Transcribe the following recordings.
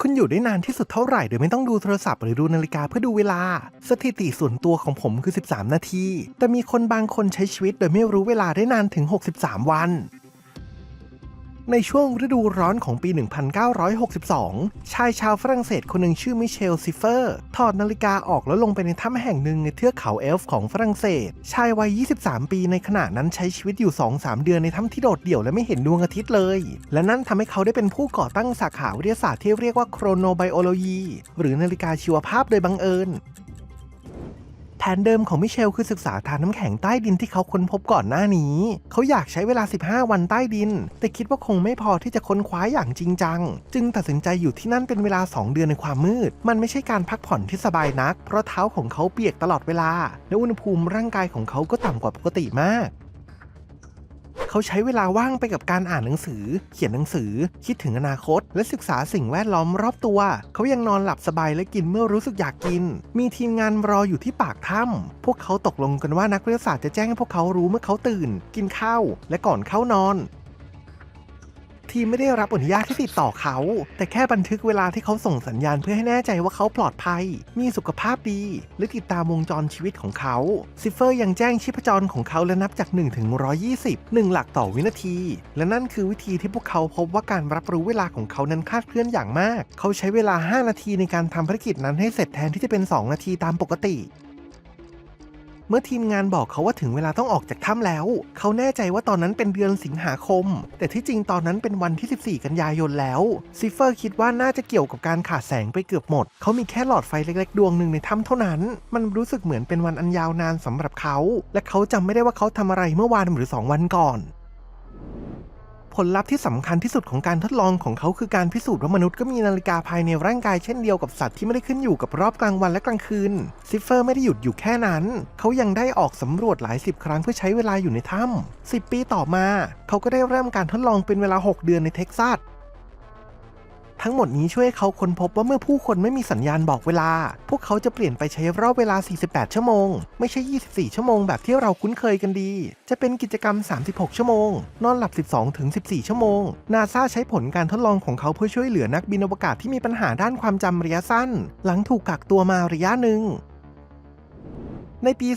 คุณอยู่ได้นานที่สุดเท่าไหร่โดยไม่ต้องดูโทรศัพท์หรือดูนาฬิกาเพื่อดูเวลา สถิติส่วนตัวของผมคือ 13 นาที แต่มีคนบางคนใช้ชีวิตโดยไม่รู้เวลาได้นานถึง 63 วัน ในช่วงฤดูร้อนของปี 1962 ชายชาวฝรั่งเศสคนหนึ่งชื่อมิเชลซิเฟอร์ ถอดนาฬิกาออกแล้วลงไปในถ้ำแห่งหนึ่งในเทือกเขาเอลฟ์ของฝรั่งเศส ชายวัย 23 ปีในขณะนั้นใช้ชีวิตอยู่ 2-3 เดือนในถ้ำที่โดดเดี่ยวและไม่เห็นดวงอาทิตย์เลย และนั่นทำให้เขาได้เป็นผู้ก่อตั้งสาขาวิทยาศาสตร์ที่เรียกว่าโครโนไบโอโลยีหรือนาฬิกาชีวภาพโดยบังเอิญ นเดิมของมิเชลคือศึกษาทานน้ำแข็งใต้ดินที่เขาค้นพบก่อนหน้านี้ เขาอยากใช้เวลา 15 วันใต้ดิน แต่คิดว่าคงไม่พอที่จะค้นคว้าอย่างจริงจัง จึงตัดสินใจอยู่ที่นั่นเป็นเวลา 2 เดือนในความมืด มันไม่ใช่การพักผ่อนที่สบายนัก เพราะเท้าของเขาเปียกตลอดเวลา และอุณหภูมิร่างกายของเขาก็ต่ำกว่าปกติมาก เขาใช้เวลาว่างไปกับการอ่านหนังสือ เขียนหนังสือ คิดถึงอนาคต และศึกษาสิ่งแวดล้อมรอบตัว เขายังนอนหลับสบายและกินเมื่อรู้สึกอยากกิน มีทีมงานรออยู่ที่ปากถ้ำพวกเขาตกลงกันว่านักวิทยาศาสตร์จะแจ้งให้พวกเขารู้เมื่อเขาตื่น กินข้าวและก่อนเข้านอน ทีไม่ได้รับอนุญาตที่ติดต่อเขา แต่แค่บันทึกเวลาที่เขาส่งสัญญาณเพื่อให้แน่ใจว่าเขาปลอดภัย มีสุขภาพดี และติดตามวงจรชีวิตของเขา ซิฟเฟอร์ยังแจ้งชีพจรของเขาและนับจาก1ถึง120 1 หลักต่อวินาที และนั่นคือวิธีที่พวกเขาพบว่าการรับรู้เวลาของเขานั้นคลาดเคลื่อนอย่างมาก เขาใช้เวลา 5 นาทีในการทำภารกิจนั้นให้เสร็จแทนที่จะเป็น 2 นาทีตามปกติ เมื่อทีมงานบอกเขาว่าถึงเวลาต้องออกจากถ้ำแล้ว เขาแน่ใจว่าตอนนั้นเป็นเดือนสิงหาคม แต่ที่จริงตอนนั้นเป็นวันที่ 14 กันยายนแล้ว ซิฟเฟอร์คิดว่าน่าจะเกี่ยวกับการขาดแสงไปเกือบหมด เขามีแค่หลอดไฟเล็กๆ ดวงหนึ่งในถ้ำเท่านั้น มันรู้สึกเหมือนเป็นวันอันยาวนานสำหรับเขา และเขาจำไม่ได้ว่าเขาทำอะไรเมื่อวานหรือ 2 วันก่อน ผลลัพธ์ที่สำคัญที่สุดของการทดลองของเขาคือการพิสูจน์ว่ามนุษย์ก็มีนาฬิกาภายในร่างกายเช่นเดียวกับสัตว์ที่ไม่ได้ขึ้นอยู่กับรอบกลางวันและกลางคืน ซิฟเฟอร์ไม่ได้หยุดอยู่แค่นั้น เขายังได้ออกสำรวจหลายสิบครั้งเพื่อใช้เวลาอยู่ในถ้ำ10 ปีต่อมา เขาก็ได้เริ่มการทดลองเป็นเวลา 6 เดือนในเท็กซัส ทั้งหมดนี้ช่วยเขาค้นพบว่าเมื่อผู้คนไม่มีสัญญาณบอกเวลา พวกเขาจะเปลี่ยนไปใช้รอบเวลา 48 ชั่วโมง ไม่ใช่ 24 ชั่วโมงแบบที่เราคุ้นเคยกันดี จะเป็นกิจกรรม 36 ชั่วโมง นอนหลับ 12 ถึง 14 ชั่วโมง นาซาใช้ผลการทดลองของเขาเพื่อช่วยเหลือนักบินอวกาศที่มีปัญหาด้านความจำระยะสั้น หลังถูกกักตัวมาระยะหนึ่ง ในปี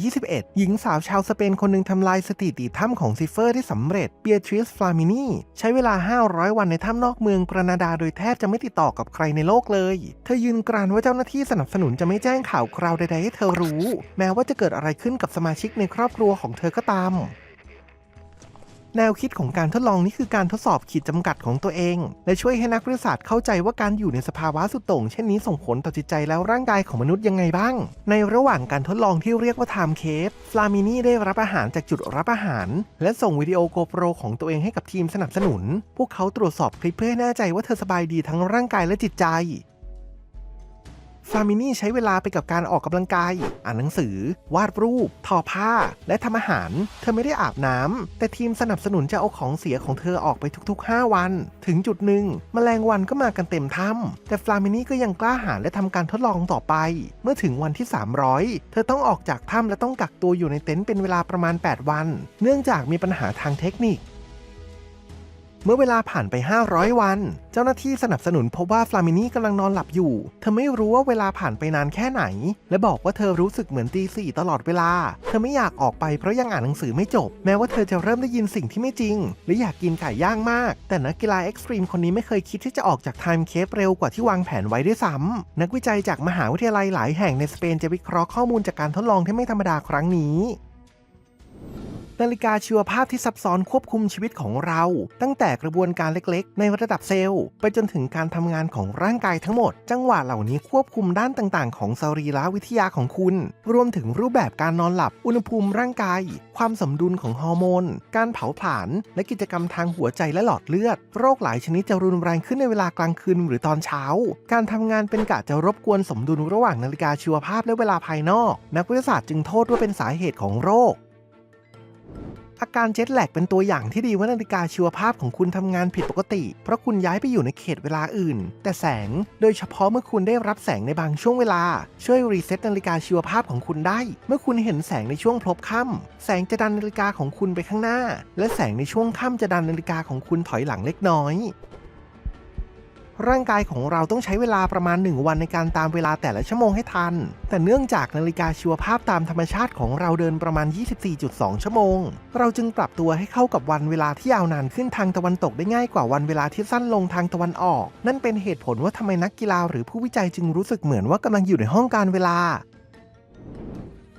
2021 หญิงสาวชาวสเปนคนหนึ่งทำลายสถิติถ้ำของซิเฟอร์ได้สำเร็จ เบียทริส ฟลามินีใช้เวลา 500 วันในถ้ำนอกเมืองกรนาดาโดยแทบจะไม่ติดต่อกับใครในโลกเลย เธอยืนกรานว่าเจ้าหน้าที่สนับสนุนจะไม่แจ้งข่าวคราวใดๆให้เธอรู้ แม้ว่าจะเกิดอะไรขึ้นกับสมาชิกในครอบครัวของเธอก็ตาม แนวคิดของการทดลองนี้คือการทดสอบขีดจำกัดของตัวเอง และช่วยให้นักวิทยาศาสตร์เข้าใจว่าการอยู่ในสภาวะสุดโต่งเช่นนี้ส่งผลต่อจิตใจและร่างกายของมนุษย์ยังไงบ้าง ในระหว่างการทดลองที่เรียกว่า Time Cave ฟลามินีได้รับอาหารจากจุดรับอาหาร และส่งวิดีโอโกโปรของตัวเองให้กับทีมสนับสนุน พวกเขาตรวจสอบคลิปเพื่อให้แน่ใจว่าเธอสบายดีทั้งร่างกายและจิตใจ ฟามินี่ใช้เวลาไปกับการออกกำลังกาย อ่านหนังสือ วาดรูป ทอผ้า และทำอาหาร เธอไม่ได้อาบน้ำ แต่ทีมสนับสนุนจะเอาของเสียของเธอออกไปทุก ๆ 5 วัน ถึงจุดหนึ่งมแมลงวันก็มากันเต็มถ้ำแต่ฟลามินี่ก็ยังกล้าหาญและทำการทดลองต่อไป เมื่อถึงวันที่ 300 เธอต้องออกจากถ้ำและต้องกักตัวอยู่ในเต็นท์เป็นเวลาประมาณ 8 วัน เนื่องจากมีปัญหาทางเทคนิค เมื่อเวลาผ่านไป 500 วัน เจ้าหน้าที่สนับสนุนพบว่าฟลามินีกำลังนอนหลับอยู่ เธอไม่รู้ว่าเวลาผ่านไปนานแค่ไหน และบอกว่าเธอรู้สึกเหมือนตีสี่ตลอดเวลา เธอไม่อยากออกไปเพราะยังอ่านหนังสือไม่จบ แม้ว่าเธอจะเริ่มได้ยินสิ่งที่ไม่จริง และอยากกินไก่ย่างมาก แต่นักกีฬาเอ็กซ์ตรีมคนนี้ไม่เคยคิดที่จะออกจากไทม์เคปเร็วกว่าที่วางแผนไว้ด้วยซ้ำนักวิจัยจากมหาวิทยาลัยหลายแห่งในสเปนจะวิเคราะห์ข้อมูลจากการทดลองที่ไม่ธรรมดาครั้งนี้ นาฬิกาชีวภาพที่ซับซ้อนควบคุมชีวิตของเรา ตั้งแต่กระบวนการเล็กๆ ในระดับเซลล์ ไปจนถึงการทำงานของร่างกายทั้งหมด จังหวะเหล่านี้ควบคุมด้านต่างๆ ของสรีรวิทยาของคุณ รวมถึงรูปแบบการนอนหลับ อุณหภูมิร่างกาย ความสมดุลของฮอร์โมน การเผาผลาญ และกิจกรรมทางหัวใจและหลอดเลือด โรคหลายชนิดจะรุนแรงขึ้นในเวลากลางคืนหรือตอนเช้า การทำงานเป็นกะจะรบกวนสมดุลระหว่างนาฬิกาชีวภาพและเวลาภายนอก นักวิทยาศาสตร์จึงโทษว่าเป็นสาเหตุของโรค อาการเจ็ตแลกเป็นตัวอย่างที่ดีว่านาฬิกาชีวภาพของคุณทำงานผิดปกติ เพราะคุณย้ายไปอยู่ในเขตเวลาอื่น แต่แสง โดยเฉพาะเมื่อคุณได้รับแสงในบางช่วงเวลา ช่วยรีเซ็ตนาฬิกาชีวภาพของคุณได้ เมื่อคุณเห็นแสงในช่วงพลบค่ำแสงจะดันนาฬิกาของคุณไปข้างหน้า และแสงในช่วงค่ำจะดันนาฬิกาของคุณถอยหลังเล็กน้อย ร่างกายของเราต้องใช้เวลาประมาณ 1 วันในการตามเวลาแต่ละชั่วโมงให้ทัน แต่เนื่องจากนาฬิกาชีวภาพตามธรรมชาติของเราเดินประมาณ 24.2 ชั่วโมง เราจึงปรับตัวให้เข้ากับวันเวลาที่ยาวนานขึ้นทางตะวันตกได้ง่ายกว่าวันเวลาที่สั้นลงทางตะวันออก นั่นเป็นเหตุผลว่าทำไมนักกีฬาหรือผู้วิจัยจึงรู้สึกเหมือนว่ากำลังอยู่ในห้องการเวลา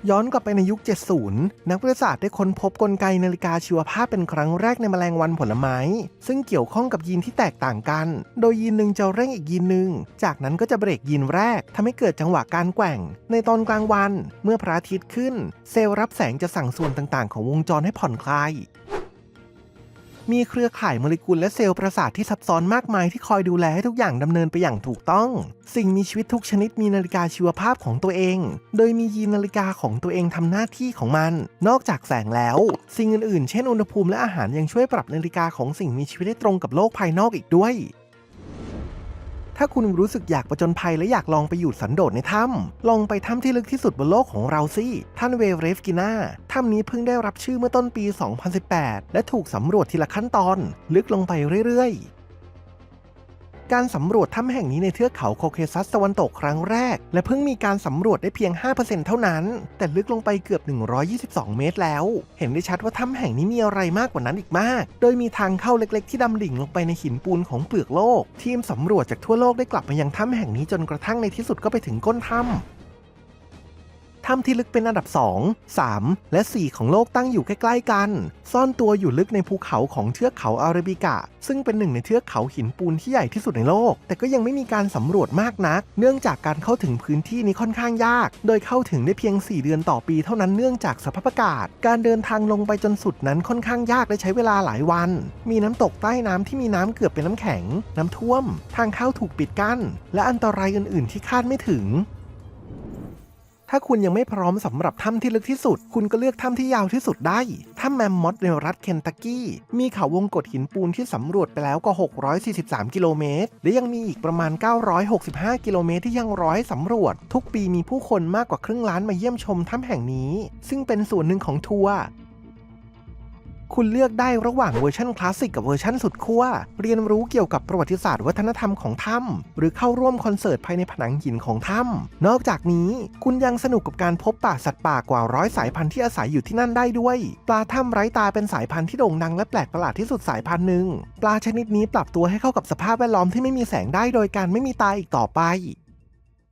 ย้อนกลับไปในยุค 70 นักวิทยาศาสตร์ได้ค้นพบกลไกนาฬิกาชีวภาพเป็นครั้งแรกในแมลงวันผลไม้ ซึ่งเกี่ยวข้องกับยีนที่แตกต่างกัน โดยยีนหนึ่งจะเร่งอีกยีนหนึ่ง จากนั้นก็จะเบรกยีนแรกทำให้เกิดจังหวะการแกว่ง ในตอนกลางวัน เมื่อพระอาทิตย์ขึ้น เซลล์รับแสงจะสั่งส่วนต่างๆ ของวงจรให้ผ่อนคลาย มีเครือข่ายโมเลกุลและเซลล์ประสาทที่ซับซ้อนมากมายที่คอยดูแลให้ทุกอย่างดำเนินไปอย่างถูกต้อง สิ่งมีชีวิตทุกชนิดมีนาฬิกาชีวภาพของตัวเอง โดยมียีนนาฬิกาของตัวเองทำหน้าที่ของมัน นอกจากแสงแล้ว สิ่งอื่นๆ เช่นอุณหภูมิและอาหารยังช่วยปรับนาฬิกาของสิ่งมีชีวิตได้ตรงกับโลกภายนอกอีกด้วย ถ้าคุณรู้สึกอยากประจนภัยและอยากลองไปอยู่สันโดษในถ้ำลองไปถ้ำที่ลึกที่สุดบนโลกของเราสิ ท่านเวเรฟกิน่าถ้ำนี้เพิ่งได้รับชื่อเมื่อต้นปี 2018 และถูกสำรวจทีละขั้นตอน ลึกลงไปเรื่อยๆ การสำรวจถ้ำแห่งนี้ในเทือกเขาโคเคซัสตะวันตกครั้งแรก และเพิ่งมีการสำรวจได้เพียง 5%เท่านั้น แต่ลึกลงไปเกือบ 122 เมตรแล้ว เห็นได้ชัดว่าถ้ำแห่งนี้มีอะไรมากกว่านั้นอีกมาก โดยมีทางเข้าเล็กๆ ที่ดำดิ่งลงไปในหินปูนของเปลือกโลก ทีมสำรวจจากทั่วโลกได้กลับมายังถ้ำแห่งนี้จนกระทั่งในที่สุดก็ไปถึงก้นถ้ำ ถ้ำที่ลึกเป็นอันดับ 2 3 และ 4 ของโลกตั้งอยู่ใกล้ๆกัน ซ่อนตัวอยู่ลึกในภูเขาของเทือกเขาอาราบิกะ ซึ่งเป็นหนึ่งในเทือกเขาหินปูนที่ใหญ่ที่สุดในโลก แต่ก็ยังไม่มีการสำรวจมากนัก เนื่องจากการเข้าถึงพื้นที่นี้ค่อนข้างยาก โดยเข้าถึงได้เพียง 4 เดือนต่อปีเท่านั้นเนื่องจากสภาพอากาศ การเดินทางลงไปจนสุดนั้นค่อนข้างยากและใช้เวลาหลายวัน มีน้ำตกใต้น้ำที่มีน้ำเกือบเป็นน้ำแข็ง น้ำท่วม ทางเข้าถูกปิดกั้น และอันตรายอื่น ๆ ที่คาดไม่ถึง ถ้าคุณยังไม่พร้อมสำหรับถ้ำที่ลึกที่สุด คุณก็เลือกถ้ำที่ยาวที่สุดได้ ถ้ำแมมมอสในรัฐเคนตักกี้ มีเขาวงกฏหินปูนที่สำรวจไปแล้วกว่า 643 กิโลเมตร และยังมีอีกประมาณ 965 กิโลเมตรที่ยังรอให้สำรวจ ทุกปีมีผู้คนมากกว่าครึ่งล้านมาเยี่ยมชมถ้ำแห่งนี้ ซึ่งเป็นส่วนหนึ่งของทัวร์ คุณเลือกได้ระหว่างเวอร์ชันคลาสสิกกับเวอร์ชันสุดขั้ว เรียนรู้เกี่ยวกับประวัติศาสตร์วัฒนธรรมของถ้ำหรือเข้าร่วมคอนเสิร์ตภายในผนังหินของถ้ำนอกจากนี้คุณยังสนุกกับการพบป่าสัตว์ป่ากว่าร้อยสายพันธุ์ที่อาศัยอยู่ที่นั่นได้ด้วย ปลาถ้ำไร้ตาเป็นสายพันธุ์ที่โด่งดังและแปลกประหลาดที่สุดสายพันธุ์หนึ่งปลาชนิดนี้ปรับตัวให้เข้ากับสภาพแวดล้อมที่ไม่มีแสงได้โดยการไม่มีตาอีกต่อไป